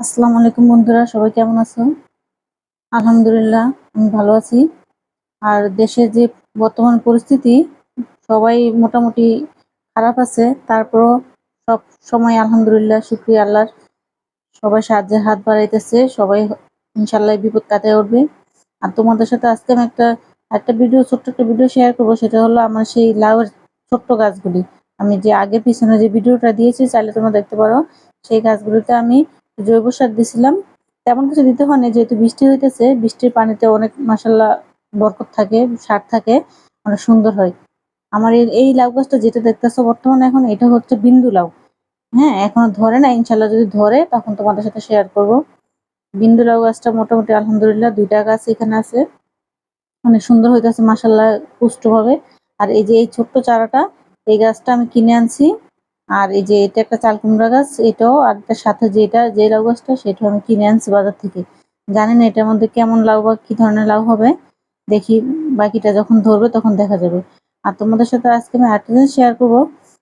আসসালামু আলাইকুম বন্ধুরা, সবাই কেমন আছো? আলহামদুলিল্লাহ, আমি ভালো আছি। আর দেশের যে বর্তমান পরিস্থিতি, সবাই মোটামুটি খারাপ আছে। তারপরও সব সময় আলহামদুলিল্লাহ, শুক্রিয়া আল্লাহর। সবাই সাহায্যের হাত বাড়াইতেছে, সবাই ইনশাল্লাহ বিপদ কাটায় উঠবে। আর তোমাদের সাথে আজকে আমি একটা একটা ভিডিও, ছোট্ট একটা ভিডিও শেয়ার করব। সেটা হলো আমার সেই লাউয়ের ছোট্ট গাছগুলি। আমি যে আগে পিছনে যে ভিডিওটা দিয়েছি, চাইলে তোমরা দেখতে পারো। সেই গাছগুলিতে আমি জৈব সার দিছিলাম। তেমন কিছু দিতে হয় না যেহেতু বৃষ্টি হইতেছে, বৃষ্টির পানিতে অনেক মাসাল্লাহ বরকত থাকে, সার থাকে, অনেক সুন্দর হয়। আমার এই লাউ গাছটা যেটা দেখতেছো বর্তমানে এখন, এটা হচ্ছে বিন্দু লাউ। হ্যাঁ এখনও ধরে না ইনশাল্লাহ যদি ধরে, তখন তোমাদের সাথে শেয়ার করব। বিন্দু লাউ গাছটা মোটামুটি আলহামদুলিল্লাহ দুইটা গাছ এখানে আছে। অনেক সুন্দর হইতেছে মাসাল্লাহ পুষ্টভাবে আর এই যে এই ছোট্ট চারাটা, এই গাছটা আমি কিনে আনছি। আর এই যে এটা একটা চাল কুমড়া গাছ, এটাও আর এটার সাথে যেটা যে লাউ গাছটা সেটা আমি কিনে আনছি বাজার থেকে। জানি না এটার মধ্যে কেমন লাউ বা কি ধরনের লাউ হবে। দেখি বাকিটা যখন ধরবে তখন দেখা যাবে। আর তোমাদের সাথে আজকে আমি আরেকটা জিনিস শেয়ার করব,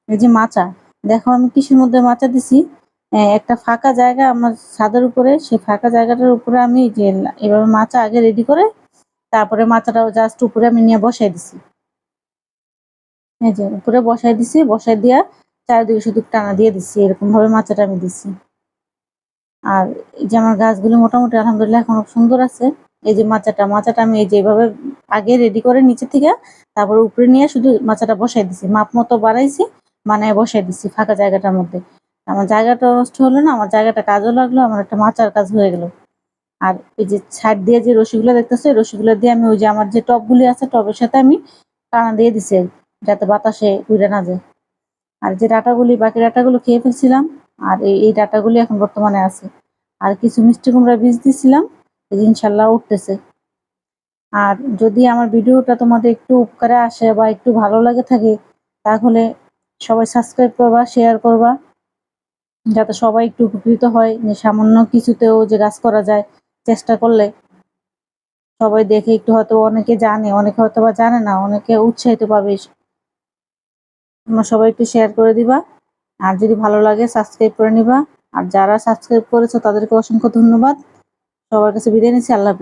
এই যে মাচা। দেখো আমি কিসের মধ্যে মাচা দিছি। একটা ফাঁকা জায়গা আমার ছাদের উপরে, সেই ফাঁকা জায়গাটার উপরে আমি যে এভাবে মাচা আগে রেডি করে, তারপরে মাচাটাও জাস্ট উপরে আমি নিয়ে বসাই দিছি। এই যে উপরে বসাই দিছি, বসাই দিয়া চারিদিকে শুধু টানা দিয়ে দিচ্ছি এরকম ভাবে মাচাটা আমি দিচ্ছি আর এই যে আমার গাছগুলো মোটামুটি আলহামদুলিল্লাহ এখন সুন্দর আছে। এই যে মাচাটা মাচাটা আমি এই যেভাবে আগে রেডি করে নিচে থেকে তারপর উপরে নিয়ে শুধু মাচাটা বসাই দিছি। মাপ মতো বাড়াইছি মানে বসাই দিছি ফাঁকা জায়গাটার মধ্যে। আমার জায়গাটা নষ্ট হলো না, আমার জায়গাটা কাজও লাগল, আমার একটা মাচার কাজ হয়ে গেল। আর এই যে ছাদ দিয়ে যে রশিগুলো দেখতেছে রশিগুলো দিয়ে আমি ওই যে আমার যে টবগুলি আছে, টবের সাথে আমি টানা দিয়ে দিছি, যাতে বাতাসে উড়ে না যায়। আর যে ডাটাগুলি, বাকি ডাটাগুলো খেয়ে ফেলছিলাম, আর এই এই ডাটাগুলি এখন বর্তমানে আছে। আর কিছু মিষ্টি কুমড়া বীজ দিছিলাম ইনশাল্লাহ উঠতেছে। আর যদি আমার ভিডিওটা তোমাদের একটু উপকারে আসে বা একটু ভালো লাগে থাকে, তাহলে সবাই সাবস্ক্রাইব করবা শেয়ার করবা, যাতে সবাই একটু উপকৃত হয়। যে সামান্য কিছুতেও যে গাছ করা যায়, চেষ্টা করলে সবাই দেখে, একটু হয়তো অনেকে জানে, অনেকে হয়তো বা জানে না, অনেকে উৎসাহিত পাবে তোমরা সবাই একটু শেয়ার করে দিবা। আর যদি ভালো লাগে সাবস্ক্রাইব করে নিবা। আর যারা সাবস্ক্রাইব করেছ, তাদেরকে অসংখ্য ধন্যবাদ। সবার কাছে বিদায় নিচ্ছি, আল্লাহ